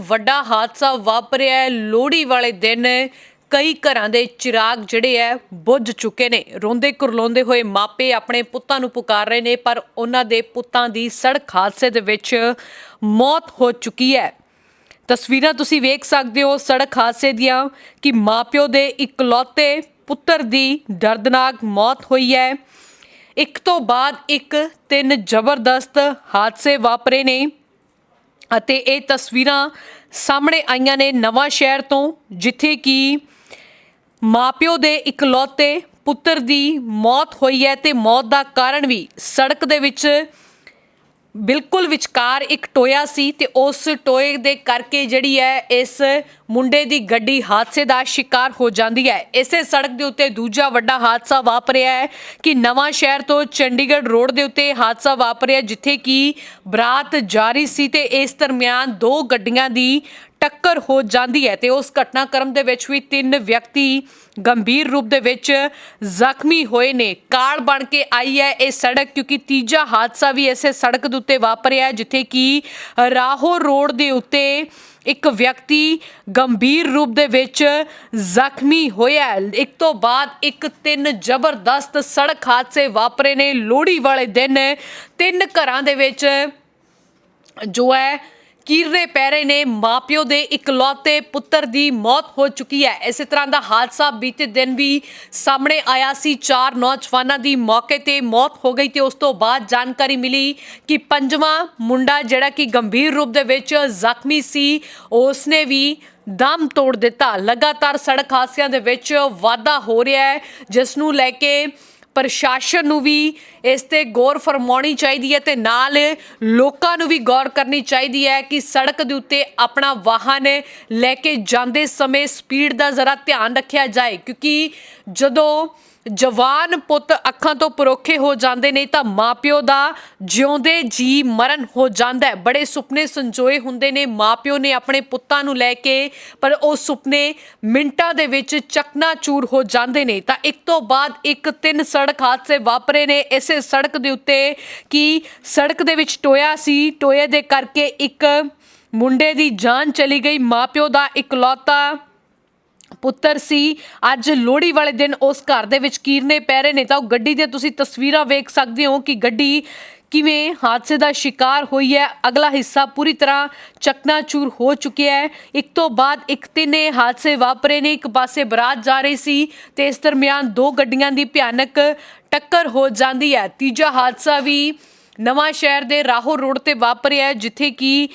ਵੱਡਾ ਹਾਦਸਾ ਵਾਪਰਿਆ ਹੈ। ਲੋਹੜੀ ਵਾਲੇ ਦਿਨ ਕਈ ਘਰਾਂ ਦੇ ਚਿਰਾਗ ਜਿਹੜੇ ਹੈ, ਬੁੱਝ ਚੁੱਕੇ ਨੇ। ਰੋਂਦੇ ਕੁਰਲਾਉਂਦੇ ਹੋਏ ਮਾਪੇ ਆਪਣੇ ਪੁੱਤਾਂ ਨੂੰ ਪੁਕਾਰ ਰਹੇ ਨੇ, ਪਰ ਉਹਨਾਂ ਦੇ ਪੁੱਤਾਂ ਦੀ ਸੜਕ ਹਾਦਸੇ ਦੇ ਵਿੱਚ ਮੌਤ ਹੋ ਚੁੱਕੀ ਹੈ। ਤਸਵੀਰਾਂ ਤੁਸੀਂ ਵੇਖ ਸਕਦੇ ਹੋ ਸੜਕ ਹਾਦਸੇ ਦੀਆਂ ਕਿ ਮਾਪਿਓ ਦੇ ਇਕਲੌਤੇ ਪੁੱਤਰ ਦੀ ਦਰਦਨਾਕ ਮੌਤ ਹੋਈ ਹੈ। ਇੱਕ ਤੋਂ ਬਾਅਦ ਇੱਕ ਤਿੰਨ ਜ਼ਬਰਦਸਤ ਹਾਦਸੇ ਵਾਪਰੇ ਨੇ। ਅਤੇ ਇਹ ਤਸਵੀਰਾਂ ਸਾਹਮਣੇ ਆਈਆਂ ਨੇ ਨਵਾਂ ਸ਼ਹਿਰ ਤੋਂ, ਜਿੱਥੇ ਕਿ ਮਾਪਿਓ ਦੇ ਇਕਲੌਤੇ ਪੁੱਤਰ ਦੀ ਮੌਤ ਹੋਈ ਹੈ ਤੇ ਮੌਤ ਦਾ ਕਾਰਨ ਵੀ ਸੜਕ ਦੇ ਵਿੱਚ ਬਿਲਕੁਲ ਵਿਚਕਾਰ ਇੱਕ ਟੋਇਆ ਸੀ ਤੇ ਉਸ ਟੋਏ ਦੇ ਕਰਕੇ ਜਿਹੜੀ ਹੈ ਇਸ ਮੁੰਡੇ ਦੀ ਗੱਡੀ ਹਾਦਸੇ ਦਾ ਸ਼ਿਕਾਰ ਹੋ ਜਾਂਦੀ ਹੈ। ਇਸੇ ਸੜਕ ਦੇ ਉੱਤੇ ਦੂਜਾ ਵੱਡਾ ਹਾਦਸਾ ਵਾਪਰਿਆ ਹੈ ਕਿ ਨਵਾਂ ਸ਼ਹਿਰ ਤੋਂ ਚੰਡੀਗੜ੍ਹ ਰੋਡ ਦੇ ਉੱਤੇ ਹਾਦਸਾ ਵਾਪਰਿਆ ਜਿੱਥੇ ਕਿ ਬਰਾਤ ਜਾਰੀ ਸੀ ਤੇ ਇਸ ਦਰਮਿਆਨ ਦੋ ਗੱਡੀਆਂ ਦੀ ਟੱਕਰ ਹੋ ਜਾਂਦੀ ਹੈ ਤੇ ਉਸ ਘਟਨਾਕ੍ਰਮ ਦੇ ਵਿੱਚ ਵੀ ਤਿੰਨ ਵਿਅਕਤੀ ਗੰਭੀਰ ਰੂਪ ਦੇ ਵਿੱਚ ਜ਼ਖਮੀ ਹੋਏ ਨੇ। ਕਾਲ ਬਣ ਕੇ ਆਈ ਹੈ ਇਹ ਸੜਕ ਕਿਉਂਕਿ ਤੀਜਾ ਹਾਦਸਾ ਵੀ ਇਸੇ ਸੜਕ ਦੇ ਉੱਤੇ ਵਾਪਰਿਆ ਜਿੱਥੇ ਕਿ ਰਾਹੋ ਰੋਡ ਦੇ ਉੱਤੇ ਇੱਕ ਵਿਅਕਤੀ ਗੰਭੀਰ ਰੂਪ ਦੇ ਵਿੱਚ ਜ਼ਖਮੀ ਹੋਇਆ ਇੱਕ ਤੋਂ ਬਾਅਦ ਇੱਕ ਤਿੰਨ ਜ਼ਬਰਦਸਤ ਸੜਕ ਹਾਦਸੇ ਵਾਪਰੇ ਨੇ। ਲੋਹੜੀ ਵਾਲੇ ਦਿਨ ਤਿੰਨ ਘਰਾਂ ਦੇ ਵਿੱਚ ਜੋ ਹੈ ਕੀਰਨੇ ਪੈ ਰਹੇ ਨੇ, ਮਾਪਿਓ ਦੇ ਇਕਲੌਤੇ ਪੁੱਤਰ ਦੀ ਮੌਤ ਹੋ ਚੁੱਕੀ ਹੈ। ਇਸੇ ਤਰ੍ਹਾਂ ਦਾ ਹਾਦਸਾ ਬੀਤੇ ਦਿਨ ਵੀ ਸਾਹਮਣੇ ਆਇਆ ਸੀ। ਚਾਰ ਨੌਜਵਾਨਾਂ ਦੀ ਮੌਕੇ ਤੇ ਮੌਤ ਹੋ ਗਈ ਤੇ ਉਸ ਤੋਂ ਬਾਅਦ ਜਾਣਕਾਰੀ ਮਿਲੀ ਕਿ ਪੰਜਵਾਂ ਮੁੰਡਾ ਜਿਹੜਾ ਕਿ ਗੰਭੀਰ ਰੂਪ ਦੇ ਵਿੱਚ ਜ਼ਖਮੀ ਸੀ ਉਸ ਨੇ ਵੀ ਦਮ ਤੋੜ ਦਿੱਤਾ। ਲਗਾਤਾਰ ਸੜਕ ਹਾਦਸਿਆਂ ਦੇ ਵਿੱਚ ਵਾਧਾ ਹੋ ਰਿਹਾ ਹੈ ਜਿਸ ਨੂੰ ਲੈ ਕੇ ਪ੍ਰਸ਼ਾਸਨ ਨੂੰ ਵੀ ਇਸ ਤੇ ਗੌਰ ਫਰਮਾਉਣੀ ਚਾਹੀਦੀ ਹੈ ਤੇ ਨਾਲ ਲੋਕਾਂ ਨੂੰ ਵੀ ਗੌਰ ਕਰਨੀ ਚਾਹੀਦੀ ਹੈ ਕਿ ਸੜਕ ਦੇ ਉੱਤੇ ਆਪਣਾ ਵਾਹਨ ਲੈ ਕੇ ਜਾਂਦੇ ਸਮੇਂ ਸਪੀਡ ਦਾ ਜ਼ਰਾ ਧਿਆਨ ਰੱਖਿਆ ਜਾਏ, ਕਿਉਂਕਿ ਜਦੋਂ ਜਵਾਨ ਪੁੱਤ ਅੱਖਾਂ ਤੋਂ ਪਰੋਖੇ ਹੋ ਜਾਂਦੇ ਨੇ ਤਾਂ ਮਾਪਿਓ ਦਾ ਜਿਉਂਦੇ ਜੀ ਮਰਨ ਹੋ ਜਾਂਦਾ ਹੈ। ਬੜੇ ਸੁਪਨੇ ਸੰਜੋਏ ਹੁੰਦੇ ਨੇ, ਮਾਪਿਓ ਨੇ ਆਪਣੇ ਪੁੱਤਾਂ ਨੂੰ ਲੈ ਕੇ, ਪਰ ਉਹ ਸੁਪਨੇ ਮਿੰਟਾਂ ਦੇ ਵਿੱਚ ਚਕਨਾਚੂਰ ਹੋ ਜਾਂਦੇ ਨੇ। ਤਾਂ ਇੱਕ ਤੋਂ ਬਾਅਦ ਇੱਕ ਤਿੰਨ ਸੜਕ ਹਾਦਸੇ ਵਾਪਰੇ ਨੇ, ਇਸੇ ਸੜਕ ਦੇ ਉੱਤੇ ਕਿ ਸੜਕ ਦੇ ਵਿੱਚ ਟੋਇਆ ਸੀ। ਟੋਏ ਦੇ ਕਰਕੇ ਇੱਕ ਮੁੰਡੇ ਦੀ ਜਾਨ ਚਲੀ ਗਈ। ਮਾਪਿਓ ਦਾ ਇਕਲੌਤਾ ਪੁੱਤਰ ਸੀ। ਅੱਜ ਲੋਹੜੀ ਵਾਲੇ ਦਿਨ ਉਸ ਘਰ ਦੇ ਵਿੱਚ ਕੀਰਨੇ ਪੈ ਰਹੇ ਨੇ। ਤਾਂ ਉਹ ਗੱਡੀ ਦੇ ਤੁਸੀਂ ਤਸਵੀਰਾਂ ਵੇਖ ਸਕਦੇ ਹੋ ਕਿ ਗੱਡੀ ਕਿਵੇਂ ਹਾਦਸੇ ਦਾ ਸ਼ਿਕਾਰ ਹੋਈ ਹੈ। ਅਗਲਾ ਹਿੱਸਾ ਪੂਰੀ ਤਰ੍ਹਾਂ ਚਕਨਾਚੂਰ ਹੋ ਚੁੱਕਿਆ ਹੈ। ਇੱਕ ਤੋਂ ਬਾਅਦ ਇੱਕ ਤਿੰਨੇ ਹਾਦਸੇ ਵਾਪਰੇ ਨੇ। ਇੱਕ ਪਾਸੇ ਬਰਾਤ ਜਾ ਰਹੀ ਸੀ ਤੇ ਇਸ ਦਰਮਿਆਨ ਦੋ ਗੱਡੀਆਂ ਦੀ ਭਿਆਨਕ ਟੱਕਰ ਹੋ ਜਾਂਦੀ ਹੈ। ਤੀਜਾ ਹਾਦਸਾ ਵੀ ਨਵਾਂ ਸ਼ਹਿਰ ਦੇ ਰਾਹੋ ਰੋਡ ਤੇ ਵਾਪਰਿਆ ਜਿੱਥੇ ਕਿ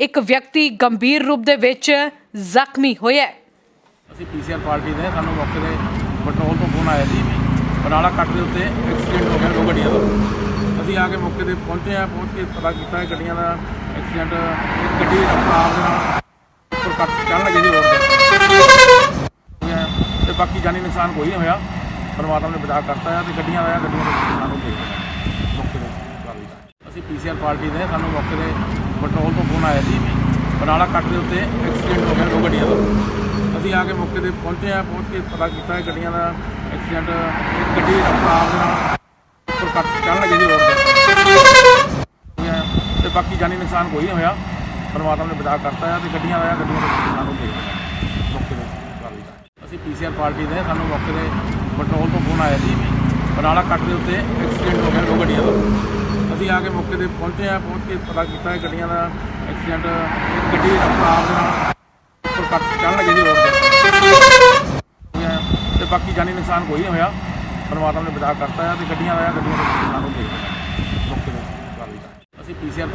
ਇੱਕ ਵਿਅਕਤੀ ਗੰਭੀਰ ਰੂਪ ਦੇ ਵਿੱਚ ਜ਼ਖਮੀ ਹੋਇਆ ਅਸੀਂ ਪੀਸੀਆਰ ਪਾਰਟੀ ਦੇ, ਸਾਨੂੰ ਮੌਕੇ ਤੇ ਪੈਟਰੋਲ ਤੋਂ ਫੋਨ ਆਇਆ ਸੀ ਬਨਾਲਾ ਕੱਟ ਦੇ ਉੱਤੇ ਐਕਸੀਡੈਂਟ ਹੋ ਗਿਆ, ਦੋ ਗੱਡੀਆਂ ਦਾ। ਅਸੀਂ ਆ ਕੇ ਮੌਕੇ ਤੇ ਪਹੁੰਚੇ ਆ ਪਹੁੰਚ ਕੇ ਪਤਾ ਕੀਤਾ ਇਹ ਗੱਡੀਆਂ ਦਾ ਐਕਸੀਡੈਂਟ ਇੱਕ ਗੱਡੀ ਦੀ ਰਫ਼ਤਾਰ ਦੇ ਨਾਲ ਉੱਪਰ ਕੱਟ ਚੜ੍ਹਨ ਲੱਗੀ ਸੀ ਰੋਡ ਤੇ। ਤੇ ਬਾਕੀ ਜਾਨੀ ਨੁਕਸਾਨ ਕੋਈ ਨਹੀਂ ਹੋਇਆ। ਪਰਮਾਤਮਾ ਨੇ ਬਚਾਅ ਕਰਤਾ ਆ ਤੇ ਗੱਡੀਆਂ ਦਾ ਗੱਡੀਆਂ ਦਾ ਸਾਨੂੰ ਦੇ ਮੌਕੇ ਤੇ ਕਾਰਵਾਈ ਕਰ। ਅਸੀਂ ਪੀਸੀਆਰ ਪਾਰਟੀ ਦੇ, ਸਾਨੂੰ ਮੌਕੇ ਦੇ ਪੈਟਰੋਲ ਤੋਂ ਫੋਨ ਆਇਆ ਸੀ ਵੀ ਬਨਾਲਾ ਕੱਟ ਦੇ ਉੱਤੇ ਐਕਸੀਡੈਂਟ ਹੋ ਗਿਆ, ਦੋ ਗੱਡੀਆਂ ਦਾ। ਅਸੀਂ ਆ ਕੇ ਮੌਕੇ ਤੇ ਪਹੁੰਚੇ ਆ, ਪਹੁੰਚ ਕੇ ਪਤਾ ਕੀਤਾ ਇਹ ਗੱਡੀਆਂ ਦਾ ਐਕਸੀਡੈਂਟ ਇੱਕ ਗੱਡੀ ਦੀ ਰਫ਼ਤਾਰ ਦੇ ਨਾਲ ਉੱਪਰ ਕੱਟ ਚੜ੍ਹਨ ਲੱਗੀ ਸੀ ਰੋਡ ਤੇ। ਤੇ ਬਾਕੀ ਜਾਨੀ ਨੁਕਸਾਨ ਕੋਈ ਨਹੀਂ ਹੋਇਆ। ਪਰਮਾਤਮਾ ਨੇ ਬਚਾਅ ਕਰਤਾ ਆ ਤੇ ਗੱਡੀਆਂ ਦਾ ਗੱਡੀਆਂ ਦਾ ਸਾਨੂੰ ਦੇ ਮੌਕੇ ਤੇ ਕਾਰਵਾਈ ਕਰ। ਅਸੀਂ ਪੀਸੀਆਰ ਪਾਰਟੀ ਦੇ, ਸਾਨੂੰ ਮੌਕੇ ਦੇ ਪੈਟਰੋਲ ਤੋਂ ਫੋਨ ਆਇਆ ਸੀ ਵੀ ਬਨਾਲਾ ਕੱਟ ਦੇ ਉੱਤੇ ਐਕਸੀਡੈਂਟ ਹੋ ਗਿਆ, ਦੋ ਗੱਡੀਆਂ ਦਾ। ਅਸੀਂ ਆ ਕੇ ਮੌਕੇ ਤੇ ਪਹੁੰਚੇ ਆ, ਪਹੁੰਚ ਕੇ ਪਤਾ ਕੀਤਾ ਗੱਡੀਆਂ ਦਾ ਐਕਸੀਡੈਂਟ ਇੱਕ ਗੱਡੀ ਰਫਤਾਰ ਦੇ ਨਾਲ ਉੱਪਰ ਕੱਟ ਚੱਲਣ ਲੱਗੀ ਸੀ ਰੋਡ ਤੇ। ਬਾਕੀ ਜਾਨੀ ਨੁਕਸਾਨ ਕੋਈ ਨਹੀਂ ਹੋਇਆ। ਪਰਮਾਤਮਾ ਨੇ ਬਚਾਅ ਕਰਤਾ ਹੈ ਤੇ ਗੱਡੀਆਂ ਦਾ ਗੱਡੀਆਂ ਦਾ ਨੁਕਸਾਨ ਹੋ ਗਿਆ। ਅਸੀਂ ਪੀਸੀਆਰ